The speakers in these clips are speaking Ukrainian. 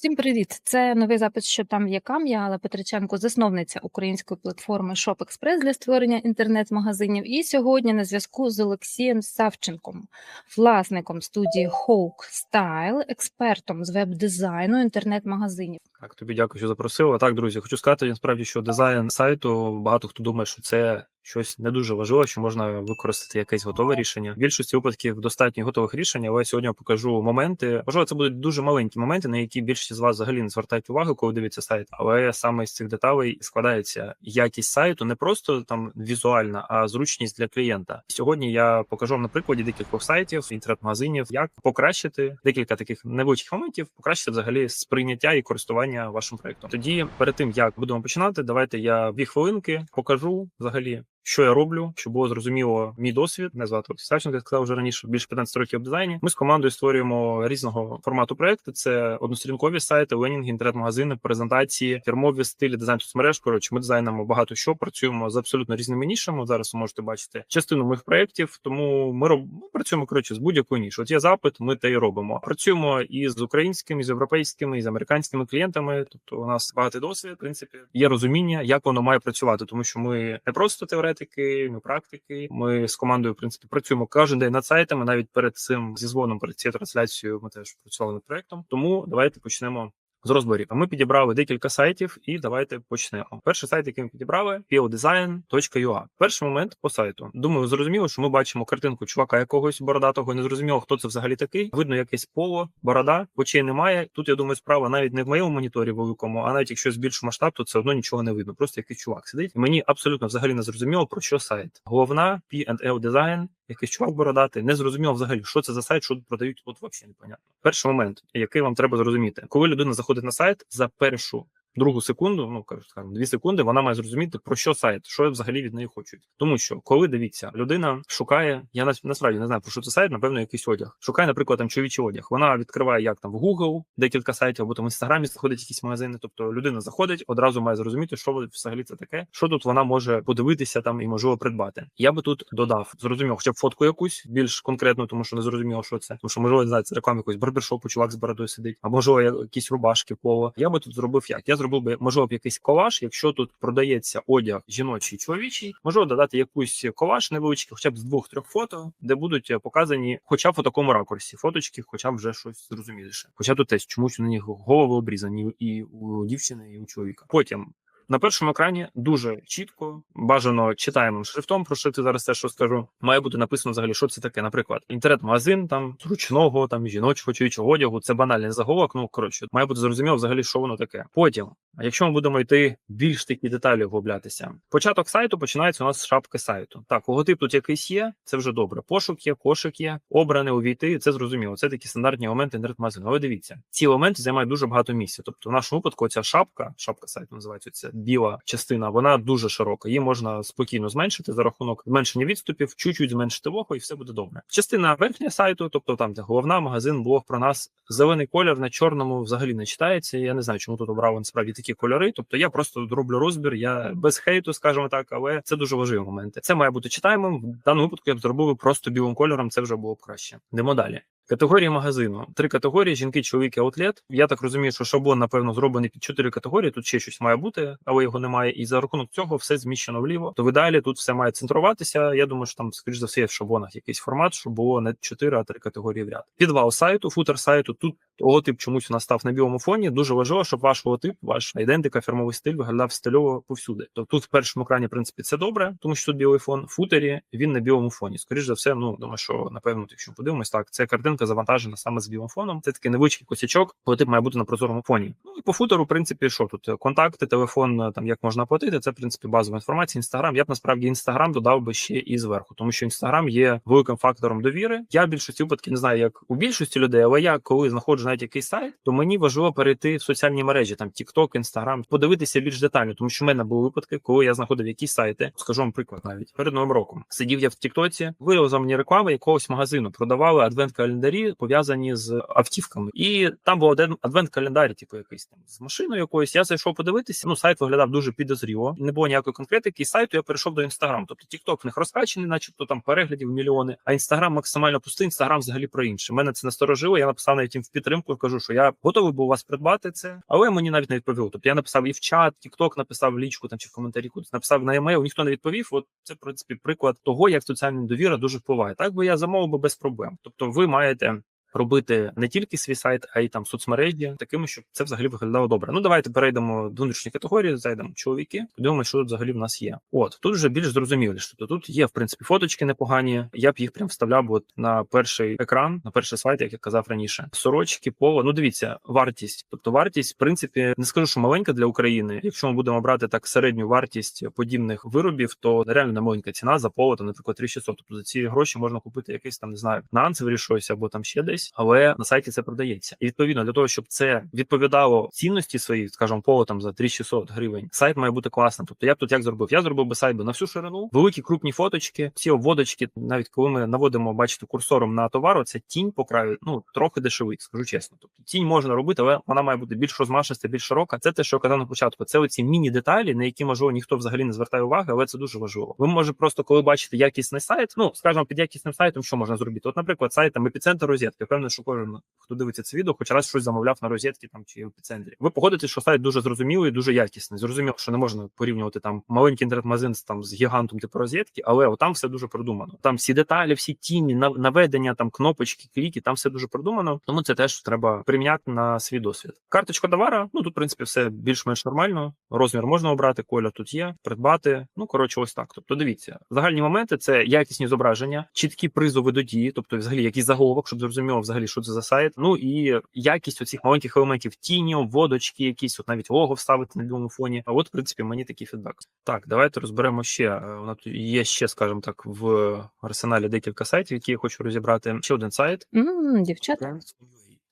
Всім привіт! Це новий запис, що там є Кам'я, але Петриченко, засновниця української платформи ShopExpress для створення інтернет-магазинів. І сьогодні на зв'язку з Олексієм Савченком, власником студії Hawk Style, експертом з веб-дизайну інтернет-магазинів. Так, тобі дякую, що запросив. А так, друзі, хочу сказати насправді, що дизайн сайту багато хто думає, що це щось не дуже важливе, що можна використати якесь готове рішення. В більшості випадків достатньо готових рішень, але я сьогодні я покажу моменти. Можливо, це будуть дуже маленькі моменти, на які більшість з вас взагалі не звертають увагу, коли дивиться сайт. Але саме з цих деталей складається якість сайту, не просто там візуальна, а зручність для клієнта. Сьогодні я покажу вам на прикладі декількох сайтів, інтернет-магазинів, як покращити декілька таких невеличких моментів, покращити взагалі сприйняття і користування вашим проектом. Тоді, перед тим як будемо починати, давайте я дві хвилинки покажу взагалі. Що я роблю, щоб було зрозуміло мій досвід. Мене звати Савченко, я сказав вже раніше більше 15 років в дизайні. Ми з командою створюємо різного формату проекти. Це однострінкові сайти, ленінги, інтернет-магазини, презентації, фірмові стилі, дизайн соцмереж. Коротше, ми дизайнемо багато що. Працюємо з абсолютно різними нішами. Зараз ви можете бачити частину моїх проєктів. Тому ми роб... ми працюємо коротше з будь-якою нішою. От є запит, ми те й робимо. Працюємо і з українськими, і з європейськими, і з американськими клієнтами. Тобто, у нас багатий досвід. В принципі, є розуміння, як воно має працювати, тому що ми не просто теоретики, ми практики. Ми з командою в принципі працюємо кожен день над сайтами. Навіть перед цим зі дзвоном перед цією трансляцією ми теж працювали над проектом. Тому давайте почнемо. З розборів ми підібрали декілька сайтів, і давайте почнемо. Перший сайт, який ми підібрали, piodesign.ua. Перший момент по сайту. Думаю, зрозуміло, що ми бачимо картинку чувака якогось бородатого. Не зрозуміло, хто це взагалі такий. Видно якесь поло, борода, очей немає. Тут я думаю, справа навіть не в моєму моніторі великому, а навіть якщо збільшу масштаб, то це одно нічого не видно. Просто якийсь чувак сидить. Мені абсолютно взагалі не зрозуміло про що сайт. Головна P&L Design, якийсь чувак бородатий, не зрозуміло взагалі, що це за сайт, що продають. От взагалі непонятно. Перший момент, який вам треба зрозуміти, коли людина заходить на сайт за першу. Другу секунду, ну кажуть, скажімо, дві секунди, вона має зрозуміти про що сайт, що взагалі від неї хочуть. Тому що, коли дивіться, людина шукає, я насправді не знаю про що це сайт, напевно, якийсь одяг. Шукає, наприклад, там чоловічий одяг. Вона відкриває як там в Google декілька сайтів, або там в інстаграмі заходить якісь магазини. Тобто людина заходить, одразу має зрозуміти, що взагалі це таке, що тут вона може подивитися там і можливо придбати. Я би тут додав, зрозуміло, хоча б фотку якусь більш конкретну, тому що не зрозуміло, що це. Тому що можливо, не знаю, це реклама якогось барбершопу, чувак з бородою сидить, а можливо, якісь рубашки поло. Я би тут зробив як? Я зробив би можливо б якийсь колаж, якщо тут продається одяг жіночий, чоловічий, можливо додати якусь колаж невеличкий, хоча б з двох-трьох фото, де будуть е, показані, хоча б у такому ракурсі, фоточки, хоча б вже щось зрозуміліше. Хоча тут теж чомусь у них голови обрізані і у дівчини, і у чоловіка. Потім. На першому екрані дуже чітко, бажано читаємим шрифтом, про що зараз теж що скажу. Має бути написано взагалі, що це таке. Наприклад, інтернет-магазин там зручного, там жіночого чоловічого одягу. Це банальний заголовок. Ну коротше, має бути зрозуміло взагалі, що воно таке. Потім, якщо ми будемо йти більш такі деталі вглублятися, початок сайту починається у нас з шапки сайту. Так, логотип тут якийсь є, це вже добре. Пошук є, кошик є, обране увійти. Це зрозуміло. Це такі стандартні моменти інтернет-магазину. Але дивіться, ці елементи займають дуже багато місця. Тобто, в нашому випадку, ця шапка, шапка сайту називається біла частина, вона дуже широка. Її можна спокійно зменшити за рахунок зменшення відступів, чуть-чуть зменшити вогу, і все буде добре. Частина верхня сайту, тобто там, де головна магазин, блог про нас, зелений колір на чорному взагалі не читається. Я не знаю, чому тут обрали насправді такі кольори. Тобто я просто роблю розбір. Я без хейту, скажімо так, але це дуже важливі моменти. Це має бути читаємим. В даному випадку я б зробив просто білим кольором. Це вже було б краще. Йдемо далі. Категорії магазину. Три категорії: жінки, чоловіки, аутлет. Я так розумію, що шаблон, напевно, зроблений під чотири категорії. Тут ще щось має бути, але його немає. І за рахунок цього все зміщено вліво. То ви далі тут все має центруватися. Я думаю, що там, скоріш за все, є в шаблонах якийсь формат, щоб було не чотири, а три категорії в ряд. Підвал сайту, футер сайту. Тут логотип чомусь у нас став на білому фоні. Дуже важливо, щоб ваш логотип, ваш ідентика, фірмовий стиль виглядав стильово повсюди. Тобто тут в першому екрані, в принципі, це добре, тому що тут білий фон. В футері він на білому фоні. Скоріш за все, ну думаю, що напевно, якщо подивимось, так це картинка завантажена саме з білим фоном. Це такий невеличкий косячок, логотип має бути на прозорому фоні. Ну і по футеру, в принципі, що тут контакти, телефон, там як можна оплатити. Це в принципі базова інформація. Інстаграм. Я б насправді інстаграм додав би ще і зверху, тому що інстаграм є великим фактором довіри. Я в більшості випадків не знаю, як у більшості людей, але я коли знаходжу навіть якийсь сайт, то мені важливо перейти в соціальні мережі, там TikTok, Instagram, подивитися більш детально, тому що в мене були випадки, коли я знаходив якісь сайти. Скажу вам приклад навіть перед новим роком. Сидів я в Тіктоці, вилаза мені реклама якогось магазину, продавали адвент-календарі пов'язані з автівками, і там був один адвент-календар, типу якийсь там з машиною якоюсь. Я зайшов подивитися. Ну сайт виглядав дуже підозріло. Не було ніякої конкретики. І сайту я перейшов до Instagram. Тобто TikTok в них розкачений, начебто там переглядів мільйони. А Instagram максимально пустий. Instagram взагалі про інше. Мене це насторожило. Я написав навіть їм в підтримку. Петриченку, кажу, що я готовий був вас придбати це, але мені навіть не відповіли. Тобто я написав і в чат, тікток написав лічку там чи в коментарі кудись, написав на емейл, ніхто не відповів. От це в принципі приклад того, як соціальна довіра дуже впливає. Так би я замовив би без проблем. Тобто, ви маєте. Робити не тільки свій сайт, а й там соцмережі, такими, щоб це взагалі виглядало добре. Ну давайте перейдемо до внутрішньої категорії, зайдемо чоловіки, подивимося, що тут взагалі в нас є. От тут вже більш зрозуміліше. Тобто тут є в принципі фоточки непогані. Я б їх прям вставляв от на перший екран, на перший слайд, як я казав раніше. Сорочки, поло. Ну дивіться, вартість. Тобто вартість, в принципі, не скажу, що маленька для України. Якщо ми будемо брати так середню вартість подібних виробів, то реально не маленька ціна за поло, там, наприклад, 3600. Тобто за ці гроші можна купити якийсь там, не знаю, нанцевий щось або там ще десь, але на сайті це продається. І відповідно для того, щоб це відповідало цінності своїй, скажімо, поло там за 3600 гривень, сайт має бути класним. Тобто я б тут як зробив? Я зробив би сайт би на всю ширину, великі крупні фоточки, ці обводочки, навіть коли ми наводимо, бачите, курсором на товару, це тінь по краю, ну трохи дешевий, скажу чесно. Тобто тінь можна робити, але вона має бути більш розмашиста, більш широка. Це те, що я казав на початку. Це оці міні-деталі, на які можливо ніхто взагалі не звертає уваги, але це дуже важливо. Ви може просто коли бачите якісний сайт, ну скажімо, під якісним сайтом, що можна зробити? От, наприклад, сайт там епіцентр розетки. Впевнений, що кожен хто дивиться це відео, хоч раз щось замовляв на розетки там чи в епіцентрі. Ви погодитесь, що сайт дуже зрозумілий, дуже якісний. Зрозуміло, що не можна порівнювати там маленький інтернет-магазин з там з гігантом типу розетки, але там все дуже продумано. Там всі деталі, всі тіні, наведення, там кнопочки, кліки, там все дуже продумано. Тому це теж треба приміняти на свій досвід. Карточка товара, ну тут в принципі все більш-менш нормально. Розмір можна обрати, колір тут є, придбати. Ну коротше, ось так. Тобто, дивіться, загальні моменти це якісні зображення, чіткі призови до дії, тобто, взагалі, якийсь заголовок, щоб зрозуміло взагалі, що це за сайт. Ну і якість оцих маленьких елементів тіні, водочки, якісь от навіть лого вставити на білому фоні. А от, в принципі, мені такий фідбек. Так, давайте розберемо ще. Вона У нас тут є ще, скажімо так, в арсеналі декілька сайтів, які я хочу розібрати. Ще один сайт. Mm, дівчата.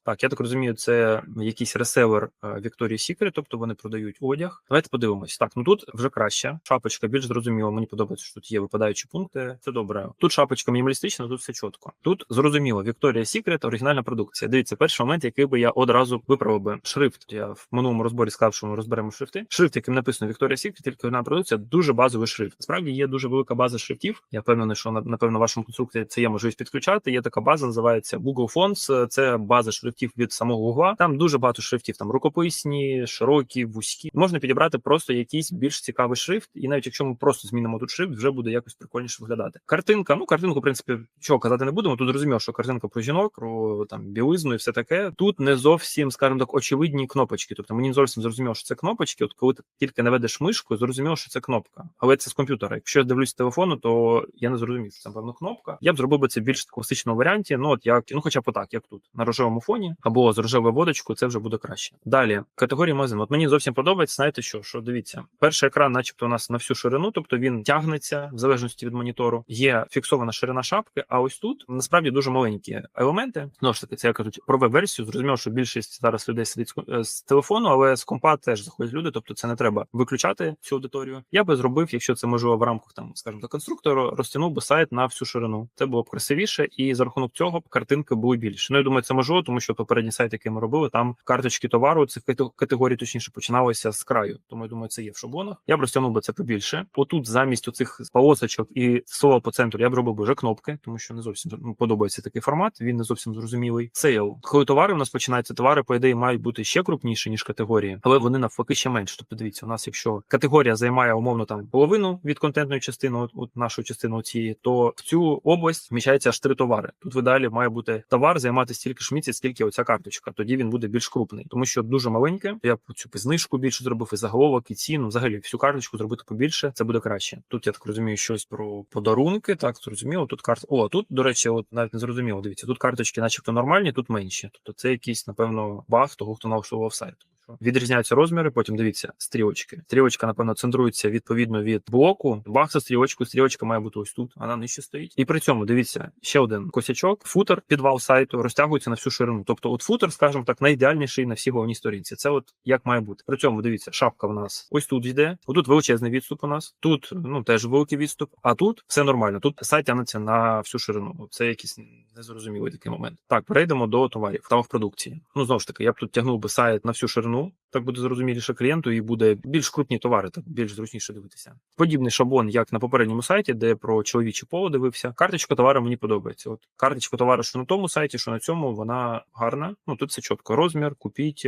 Так, я так розумію, це якийсь ресевер Victoria's Secret, тобто вони продають одяг. Давайте подивимось. Так, ну тут вже краще. Шапочка більш зрозуміло. Мені подобається, що тут є випадаючі пункти. Це добре. Тут шапочка мінімалістична, тут все чітко. Тут зрозуміло. Victoria's Secret – оригінальна продукція. Дивіться, перший момент, який би я одразу виправив би. Шрифт. Я в минулому розборі сказав, що ми розберемо шрифти. Шрифт, яким написано Victoria's Secret, тільки одна продукція, дуже базовий шрифт. Справді є дуже велика база шрифтів. Я впевнений, що напевно в вашому конструкторі це є можливість підключати. Є така база, називається Google Fonts. Це база шрифтів від самого Google. Там дуже багато шрифтів, там рукописні, широкі, вузькі. Можна підібрати просто якийсь більш цікавий шрифт, і навіть якщо ми просто змінимо тут шрифт, вже буде якось прикольніше виглядати. Картинка, ну картинку, в принципі, чого казати не будемо. Тут зрозуміло, що картинка про жінок, про там білизну і все таке. Тут не зовсім, скажімо так, очевидні кнопочки. Тобто мені не зовсім зрозуміло, що це кнопочки. От коли ти тільки наведеш мишку, зрозуміло, що це кнопка. Але це з комп'ютера. Якщо я дивлюсь телефону, то я не зрозумів, що це певно кнопка. Я б зробив би це більш класичному варіанті. Ну от як ну, хоча б отак, як тут на рожевому фоні або з рожевою водочкою, це вже буде краще. Далі категорія магазин. От мені зовсім подобається. Знаєте що? Що дивіться, перший екран, начебто, у нас на всю ширину, тобто він тягнеться в залежності від монітору. Є фіксована ширина шапки. А ось тут насправді дуже маленькі елементи. Знову ж таки, це я кажуть про веб-версію. Зрозуміло, що більшість зараз людей сидить з е, з телефону, але з компа теж заходять люди. Тобто, це не треба виключати цю аудиторію. Я би зробив, якщо це можливо в рамках там, скажімо так, конструктору, розтягнув би сайт на всю ширину. Це було б красивіше, і за рахунок цього б картинки були більше. Ну я думаю, це можливо, тому що попередній сайт, який ми робили, там карточки товару цих кате- категорій, точніше, починалися з краю. Тому я думаю, це є в шаблонах. Я б розтягнув би це побільше. Отут замість оцих полосочок і слова по центру я б робив би вже кнопки, тому що не зовсім подобається такий формат. Він не зовсім зрозумілий. Сейл. Коли товари у нас починаються, товари по ідеї мають бути ще крупніші ніж категорії, але вони навпаки ще менше. Тобто, дивіться, у нас, якщо категорія займає умовно там половину від контентної частини, от, от нашої частини цієї, то в цю область вміщається аж три товари. Тут в ідеалі має бути товар займати стільки ж місяць, скільки оця карточка. Тоді він буде більш крупний, тому що дуже маленьке. Я цю знижку більше зробив і заголовок, і ціну. Взагалі всю карточку зробити побільше. Це буде краще. Тут я так розумію, щось про подарунки. Так зрозуміло. Тут карт. О, тут до речі, от навіть не зрозуміло. Дивіться, тут карточки, начебто нормальні, тут менші. Тобто це якийсь, напевно, баг того, хто налаштував сайт. Відрізняються розміри, потім дивіться стрілочки. Стрілочка, напевно, центрується відповідно від блоку. Баг за стрілочку, стрілочка має бути ось тут, вона нижче стоїть. І при цьому дивіться ще один косячок. Футер, підвал сайту розтягується на всю ширину. Тобто, от футер, скажімо так, найідеальніший на всій головній сторінці. Це от як має бути. При цьому дивіться, шапка в нас ось тут йде. Отут величезний відступ у нас. Тут ну теж великий відступ. А тут все нормально. Тут сайт тягнеться на всю ширину. Це якийсь незрозумілий такий момент. Так, перейдемо до товарів. Там в продукції. Ну знову ж таки, я б тут тягнув би сайт на всю ширину ціну. Так буде зрозуміліше клієнту і буде більш крупні товари, так більш зручніше дивитися. Подібний шаблон, як на попередньому сайті, де про чоловіче поло дивився. Карточка товару мені подобається. От карточка товару, що на тому сайті, що на цьому, вона гарна. Ну тут все чітко. Розмір, купіть.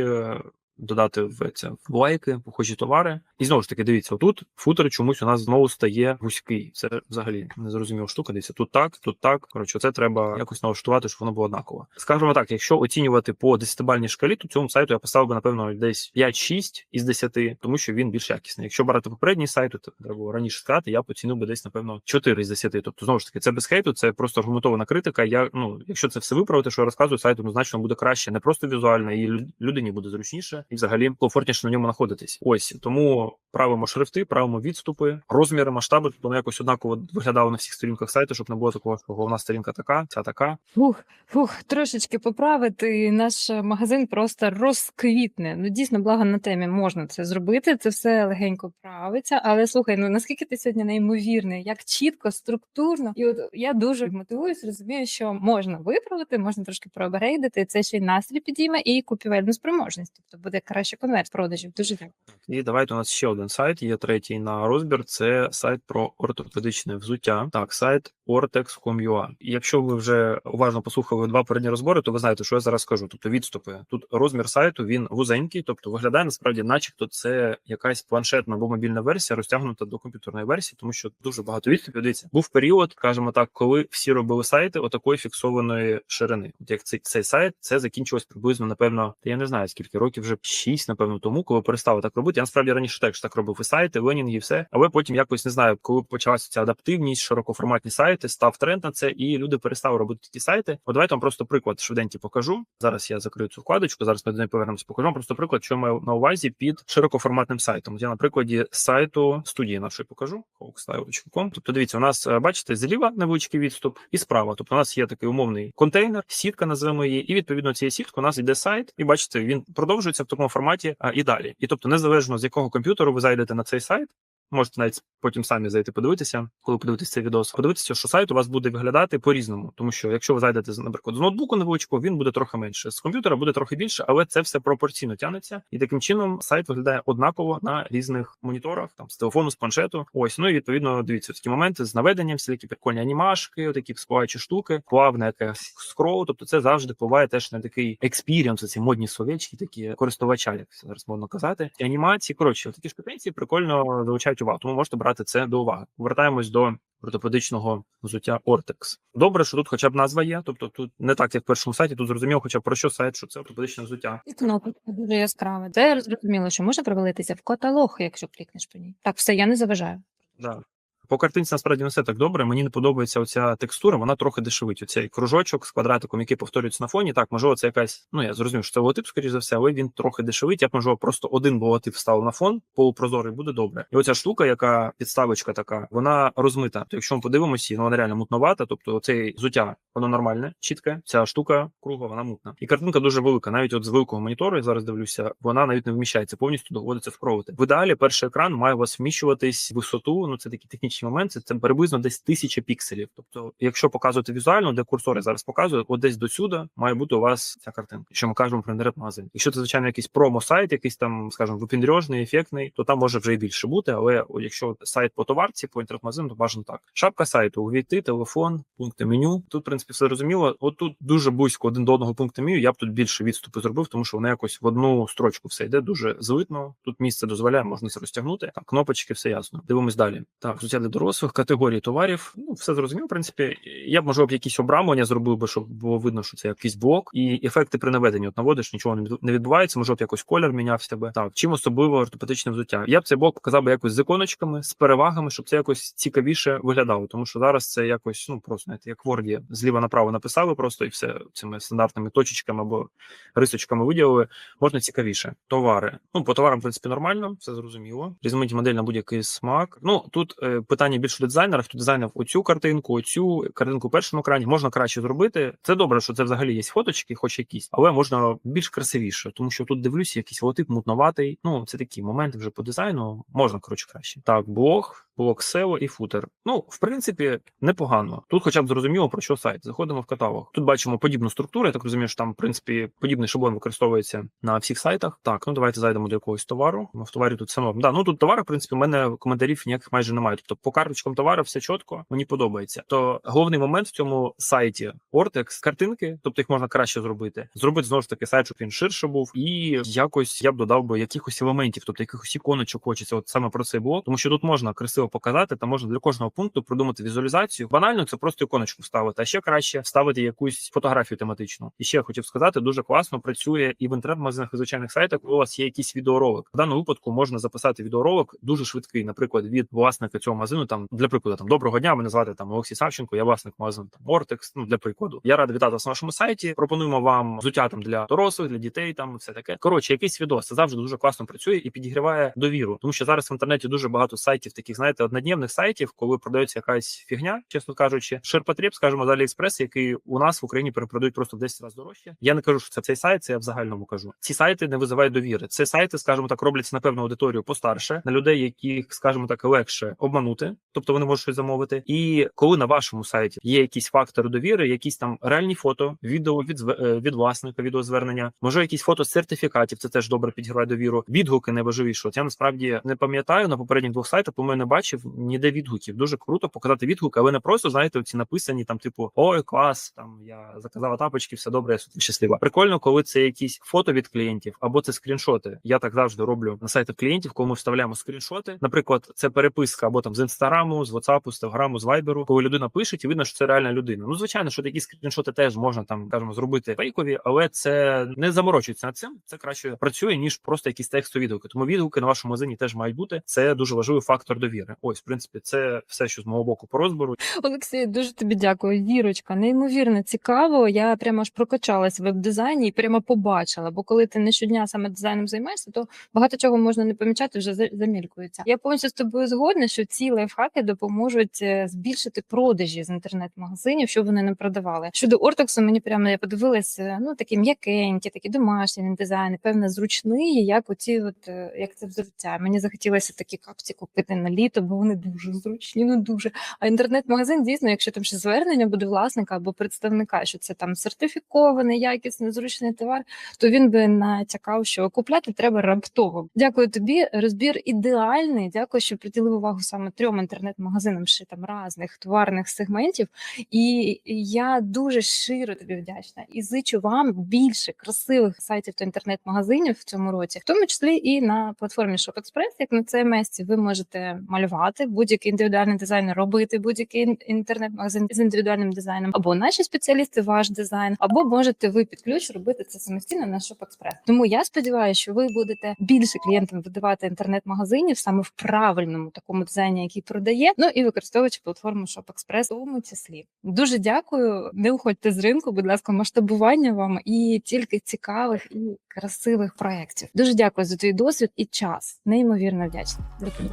Додати в це в лайки, похожі товари. І знову ж таки, дивіться, отут футер чомусь у нас знову стає вузький. Це взагалі незрозуміла штука. Дивіться, тут так, тут так. Коротше, це треба якось налаштувати, щоб воно було однаково. Скажімо так, якщо оцінювати по 10-бальній шкалі, то цьому сайту я поставив би, напевно, десь 5-6 із 10, тому що він більш якісний. Якщо брати попередній сайт, то треба було раніше сказати, я б оцінив би десь, напевно, 4 із 10. Тобто, знову ж таки, це без хейту, це просто аргументована критика. Я ну, якщо це все виправити, що я розказую, сайт однозначно буде краще, не просто візуально, і лю- людині буде зручніше, і взагалі комфортніше на ньому знаходитись. Ось тому правимо шрифти, правимо відступи, розміри, масштаби, щоб воно якось однаково виглядало на всіх сторінках сайту, щоб не було такого, що головна сторінка така, ця така. Фух, фух, трошечки поправити, наш магазин просто розквітне. Ну дійсно, благо на темі можна це зробити. Це все легенько правиться. Але слухай, ну наскільки ти сьогодні неймовірний, як чітко, структурно, і от я дуже мотивуюсь, розумію, що можна виправити, можна трошки проапгрейдити. Це ще й настрій підійме і купівельну спроможність. Тобто буде краще конверт продажів. Дуже дякую. І давайте у нас ще один сайт. Є третій на розбір. Це сайт про ортопедичне взуття. Так, сайт ortex.com.ua. І Якщо ви вже уважно послухали два передні розбори, то ви знаєте, що я зараз скажу. Тобто відступи. Тут розмір сайту він вузенький, тобто виглядає насправді, начебто, це якась планшетна або мобільна версія, розтягнута до комп'ютерної версії, тому що дуже багато відступів. Дивіться, був період, скажімо так, коли всі робили сайти отакої фіксованої ширини. От як цей, цей сайт, це закінчилось приблизно, напевно, я не знаю скільки років, вже 6, напевно, тому, коли перестали так робити. Я насправді раніше теж так робив і сайти, ленінги, і все. Але потім якось не знаю, коли почалася ця адаптивність, широкоформатні сайти, став тренд на це, і люди перестали робити такі сайти. От давайте вам просто приклад швиденький покажу. Зараз я закрию цю вкладочку. Зараз ми до неї повернемося. Покажу вам просто приклад, що маю на увазі під широкоформатним сайтом. Я на прикладі сайту студії нашої покажу hawkstyle.com. Тобто, дивіться, у нас е, бачите зліва невеличкий відступ і справа. Тобто, у нас є такий умовний контейнер, сітка називаємо її, і відповідно цієї сітки у нас йде сайт, і бачите, він продовжується такому форматі а, і далі. І тобто, незалежно з якого комп'ютеру ви зайдете на цей сайт. Можете навіть потім самі зайти подивитися, коли подивитесь цей відос. Подивитися, що сайт у вас буде виглядати по-різному, тому що якщо ви зайдете наприклад, з ноутбуку невеличкого, він буде трохи менше. З комп'ютера буде трохи більше, але це все пропорційно тягнеться. І таким чином сайт виглядає однаково на різних моніторах, там з телефону, з планшету. Ось ну і відповідно дивіться такі моменти з наведенням, всі такі прикольні анімашки, такі спливаючі штуки, плавне якесь скрол. Тобто, це завжди впливає теж на такий експірієнс, ці модні словечки, такі користувача, як зараз можна казати. І анімації, коротше, такі штукенці прикольно залучають увагу. Тому можете брати це до уваги. Вертаємось до ортопедичного взуття Ортекс. Добре, що тут хоча б назва є. Тобто тут не так, як в першому сайті, тут зрозуміло, хоча б про що сайт, що це ортопедичне взуття. І кнопка дуже яскрава. Це зрозуміло, що може провалитися в каталог, якщо клікнеш по ній. Так, все, я не заважаю. Да. По картинці насправді не все так добре. Мені не подобається оця текстура, вона трохи дешевить. Оцей кружочок з квадратиком, який повторюється на фоні. Так, можливо, це якась. Ну я зрозумів, що це логотип, скоріш за все, але він трохи дешевить. Я б, можливо, просто один логотип вставив на фон, полупрозорий буде добре. І оця штука, яка підставочка така, вона розмита. То якщо ми подивимося, ну вона реально мутновата. Тобто цей взуття, воно нормальне, чітке. Ця штука кругла, вона мутна. І картинка дуже велика. Навіть от з великого монітору, я зараз дивлюся, вона навіть не вміщається, повністю доводиться вкровити. В ідеалі перший екран має у вас вміщуватись висоту. Ну це такі технічні моменти. Це приблизно десь тисяча пікселів. Тобто, якщо показувати візуально, де курсори зараз показують, от десь до сюди має бути у вас ця картинка. Якщо ми кажемо про інтернет-магазин. Якщо це звичайно якийсь промо-сайт, якийсь там, скажімо, випіндрьожний, ефектний, то там може вже і більше бути. Але якщо сайт по товарці, по інтернет-магазину, то бажано так. Шапка сайту, увійти, телефон, пункти меню. Тут, в принципі, все зрозуміло. От тут дуже близько один до одного пункту меню. Я б тут більше відступи зробив, тому що воно якось в одну строчку все йде дуже злитно. Тут місце дозволяє, можна це розтягнути. Так, кнопочки, все ясно. Дивимось далі. Так, для дорослих, категорії товарів. Ну, все зрозуміло, в принципі. Я б можливо б якісь обрамлення зробив би, щоб було видно, що це якийсь блок, і ефекти при наведенні. От наводиш, нічого не відбувається. Може, б якось колір мінявся би. Так, чим особливо ортопедичне взуття. Я б цей блок показав би якось з іконочками, з перевагами, щоб це якось цікавіше виглядало. Тому що зараз це якось, ну просто знаєте, як в Word зліва направо написали просто і все цими стандартними точечками або рисочками виділили. Можна цікавіше. Товари. Ну, по товарам, в принципі, нормально, все зрозуміло. Різноманітні модель на будь-який смак. Ну тут е, питання більше до дизайнера, хто дизайнив оцю картинку, оцю картинку в першому екрані. Можна краще зробити. Це добре, що це взагалі є фоточки, хоч якісь, але можна більш красивіше, тому що тут дивлюся, якийсь логотип мутноватий. Ну, це такі моменти вже по дизайну. Можна коротше краще. Так, блог. Блок SEO і футер. Ну, в принципі, непогано. Тут, хоча б зрозуміло про що сайт. Заходимо в каталог. Тут бачимо подібну структуру. Я так розумію, що там, в принципі, подібний шаблон використовується на всіх сайтах. Так, ну давайте зайдемо до якогось товару. Ну, В товарі тут все Да, ну тут товари, в принципі, в мене коментарів ніяких майже немає. Тобто, по карточкам товару все чітко, мені подобається. То головний момент в цьому сайті Ortex картинки, тобто їх можна краще зробити. Зробити знову ж таки сайт, щоб він ширше був, і якось я б додав би якихось елементів, тобто якихось іконочок хочеться. От саме про це було, тому що тут можна красиво показати, та можна для кожного пункту придумати візуалізацію. Банально це просто іконочку вставити, а ще краще вставити якусь фотографію тематичну. І ще хотів сказати, дуже класно працює і в інтернет-магазинах і звичайних сайтах, у вас є якийсь відеоролик. В даному випадку можна записати відеоролик дуже швидкий, наприклад, від власника цього магазину. Там для прикладу, там доброго дня. Мене звати там Олексій Савченко. Я власник магазину там Ортекс. Ну для прикладу. Я радий вітати вас на нашому сайті. Пропонуємо вам взуття там для дорослих, для дітей. Там все таке. Коротше, якийсь відос це завжди дуже класно працює і підігріває довіру, тому що зараз в інтернеті дуже багато сайтів, таких знаєте, однодневних сайтів, коли продається якась фігня, чесно кажучи, ширпотреб, скажімо, з Aliexpress, який у нас в Україні перепродають просто в 10 разів дорожче. Я не кажу, що це цей сайт, це я в загальному кажу. Ці сайти не визивають довіри. Це сайти, скажімо так, робляться на певну аудиторію постарше, на людей, яких, скажімо так, легше обманути, тобто вони можуть щось замовити. І коли на вашому сайті є якісь фактори довіри, якісь там реальні фото, відео від е, від власника, відеозвернення, може якісь фото з сертифікатів, це теж добре підіграє довіру. Відгуки найважливіше. Я насправді не пам'ятаю на попередніх двох сайтах, по не бачив ніде відгуків. Дуже круто показати відгуки, але не просто знаєте, ці написані там, типу, ой, клас, там я заказала тапочки, все добре, я супер щаслива. Прикольно, коли це якісь фото від клієнтів або це скріншоти. Я так завжди роблю на сайтах клієнтів, коли ми вставляємо скріншоти. Наприклад, це переписка або там з інстаграму, з WhatsApp, з Телеграму, з Вайберу, коли людина пише, і видно, що це реальна людина. Ну, звичайно, що такі скріншоти теж можна там, скажімо, зробити фейкові, але це не заморочується над цим. Це краще працює ніж просто якісь текстові відгуки. Тому відгуки на вашому магазині теж мають бути. Це дуже важливий фактор довіри. Ось, в принципі, це все, що з мого боку по розбору. Олексій, дуже тобі дякую. Вірочка, неймовірно цікаво. Я прямо аж прокачалась в веб-дизайні і прямо побачила. Бо коли ти не щодня саме дизайном займаєшся, то багато чого можна не помічати, вже за- замількується. Я повністю з тобою згодна, що ці лайфхаки допоможуть е, збільшити продажі з інтернет-магазинів, щоб вони не продавали. Щодо Ортексу, мені прямо я подивилася, ну такі м'якенькі, такі домашні дизайни, певне зручний, як оці, от е, як це взуття. Мені захотілося такі капці купити на літо, бо вони дуже зручні, ну дуже. А інтернет-магазин дійсно, якщо там ще звернення буде власника або представника, що це там сертифікований, якісний, зручний товар, то він би натякав, що купляти треба раптово. Дякую тобі. Розбір ідеальний. Дякую, що приділив увагу саме трьом інтернет-магазинам ще там різних товарних сегментів. І я дуже щиро тобі вдячна і зичу вам більше красивих сайтів та інтернет-магазинів в цьому році, в тому числі і на платформі ShopExpress, як на CMS, ви можете малювати будь-який індивідуальний дизайн, робити будь-який інтернет-магазин з індивідуальним дизайном, або наші спеціалісти, ваш дизайн, або можете ви під ключ робити це самостійно на ShopExpress. Тому я сподіваюся, що ви будете більше клієнтам видавати інтернет-магазинів саме в правильному такому дизайні, який продає. Ну і використовуючи платформу ShopExpress в тому числі. Дуже дякую. Не уходьте з ринку, будь ласка, масштабування вам і тільки цікавих і красивих проєктів. Дуже дякую за твій досвід і час. Неймовірно вдячна. Дякую.